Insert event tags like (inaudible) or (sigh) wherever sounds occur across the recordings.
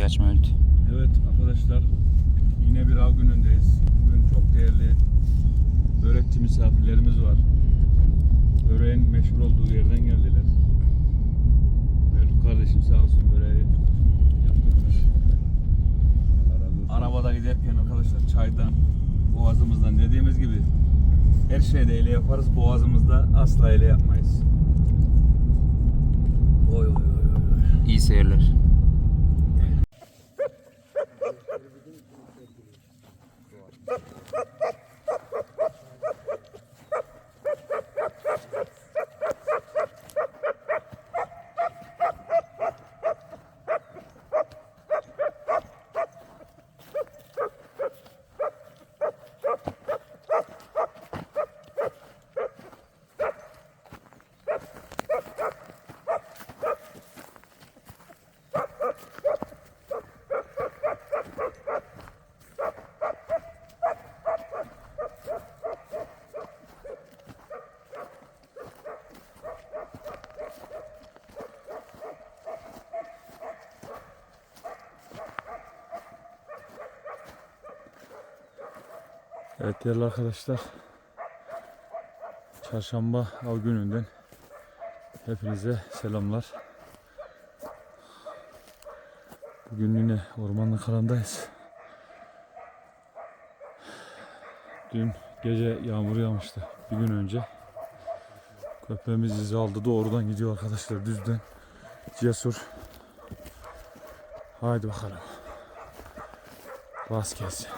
ihtiyaç mevcut. Evet arkadaşlar yine bir av günündeyiz. Bugün çok değerli börekçi misafirlerimiz var. Böreğin meşhur olduğu yerden geldiler. Melih kardeşim sağ olsun böreği yaptırmış. Arabada giderken arkadaşlar çaydan, boğazımızdan dediğimiz gibi her şeyde ele yaparız. Boğazımızda asla ele yapmayız. Oy oy oy oy. İyi seyirler. Evet değerli arkadaşlar. Çarşamba av gününden hepinize selamlar. Bugün yine ormanlık alandayız. Dün gece yağmur yağmıştı bir gün önce. Köpeğimiz izi aldı doğrudan gidiyor arkadaşlar düzden. Cesur. Haydi bakalım. Rast gelsin.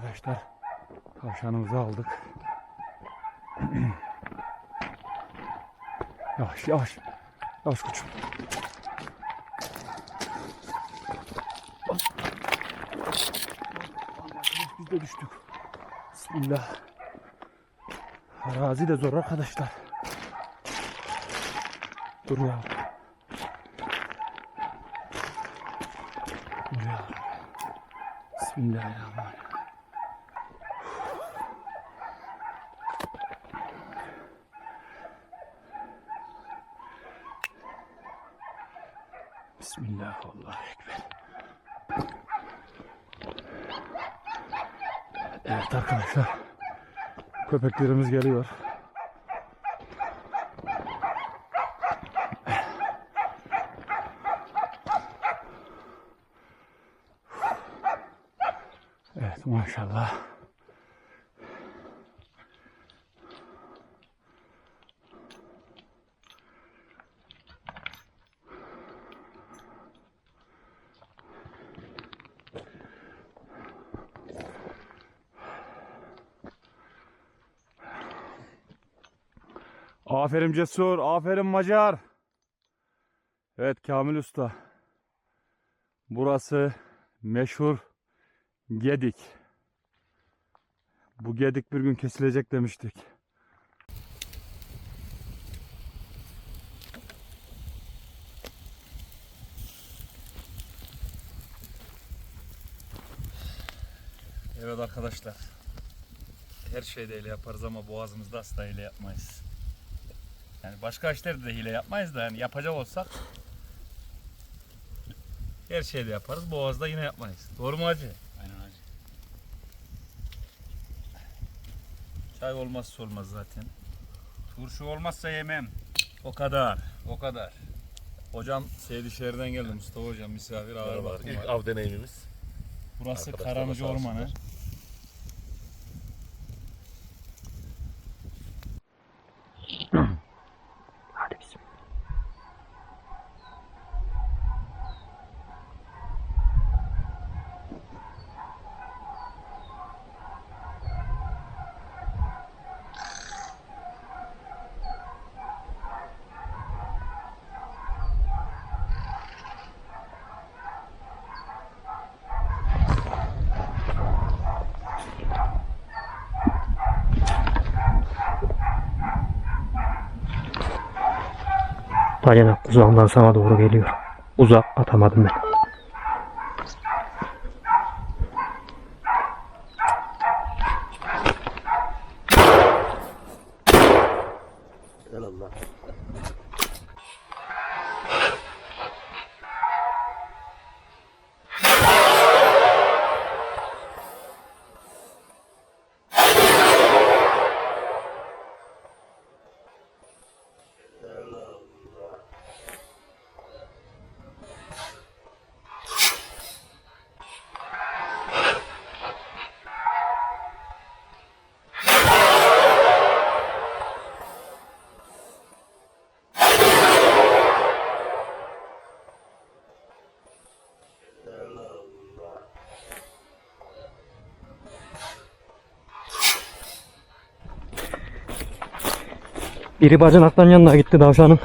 Arkadaşlar tavşanımızı aldık. (clears throat) yavaş yavaş. Yavaş koçum. Biz de düştük. Bismillah. Arazi de zor arkadaşlar. Dur ya. Dur ya. Bismillahirrahmanirrahim. Allahu Ekber. Evet arkadaşlar. Köpeklerimiz geliyor. Evet maşallah. Aferin Cesur, aferin Macar. Evet Kamil Usta. Burası meşhur Gedik. Bu Gedik bir gün kesilecek demiştik. Evet arkadaşlar. Her şeyde hile yaparız ama boğazımızda asla hile yapmayız. Yani başka işlerde de hile yapmayız da yani yapacak olsak her şeyde yaparız. Boğazda yine yapmayız. Doğru mu hacı? Aynen hacı. Çay olmazsa olmaz zaten. Turşu olmazsa yemem. O kadar. O kadar. Hocam Seydişehir'den geldi Mustafa hocam misafir ağır bakım İlk var. av deneyimimiz. Burası Karamcı. Ormanı. Bacanak uzağından sana doğru geliyor. Uzak atamadım ben. Biri bacanaktan yanına gitti tavşanın.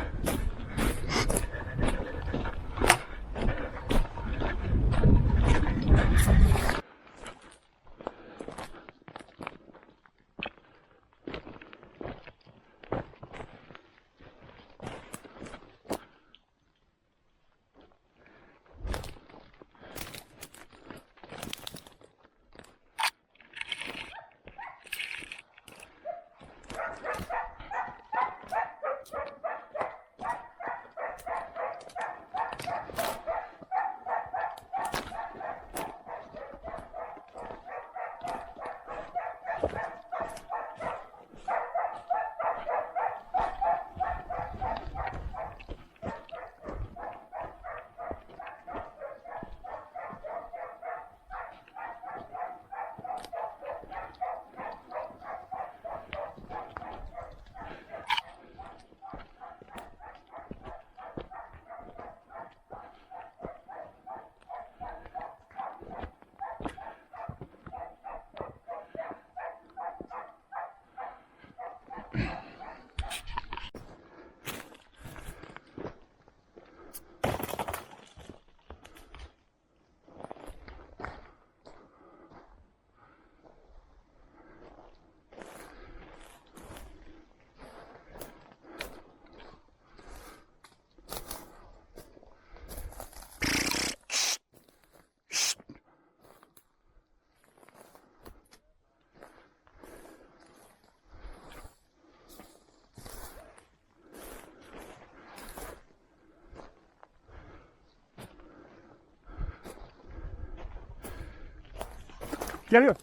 Geliyor.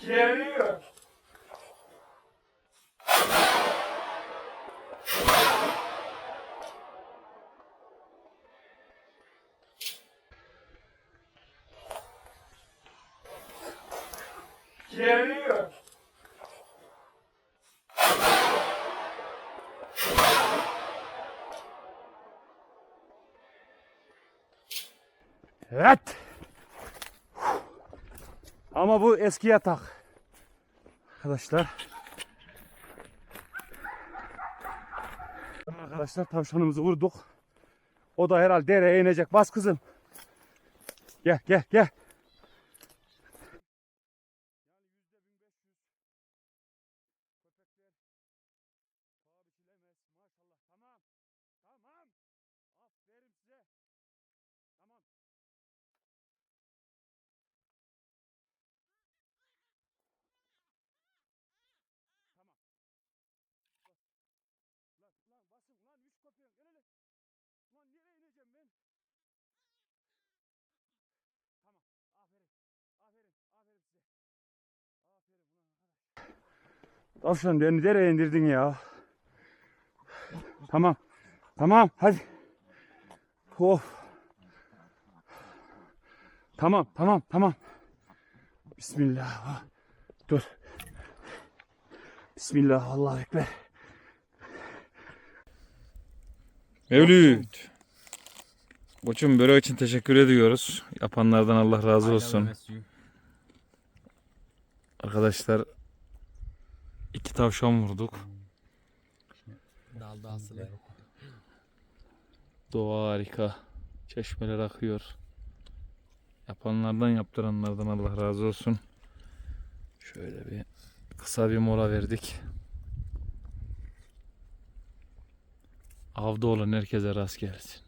Geliyor. Evet. Ama bu eski yatak. Arkadaşlar. Arkadaşlar tavşanımızı vurduk. O da herhalde dereye inecek. Bas kızım. Gel gel gel. Tamam. Tamam. Aferin size. Tamam. Tamam. Lan lan üç köpeğin gel hele. Lan nereye ineceğim ben? Tamam. Aferin. Aferin. Aferin size. Aferin ulan arkadaş. Tavşan beni nereye indirdin ya? Tamam. Tamam hadi. Of. Tamam tamam tamam. Bismillah. Dur. Bismillah Allahu Ekber. Mevlüt. Koçum börek için teşekkür ediyoruz. Yapanlardan Allah razı olsun. Arkadaşlar iki tavşan vurduk. Doğa harika. Çeşmeler akıyor. Yapanlardan yaptıranlardan Allah razı olsun. Şöyle bir kısa bir mola verdik. Avda olan herkese rast gelsin.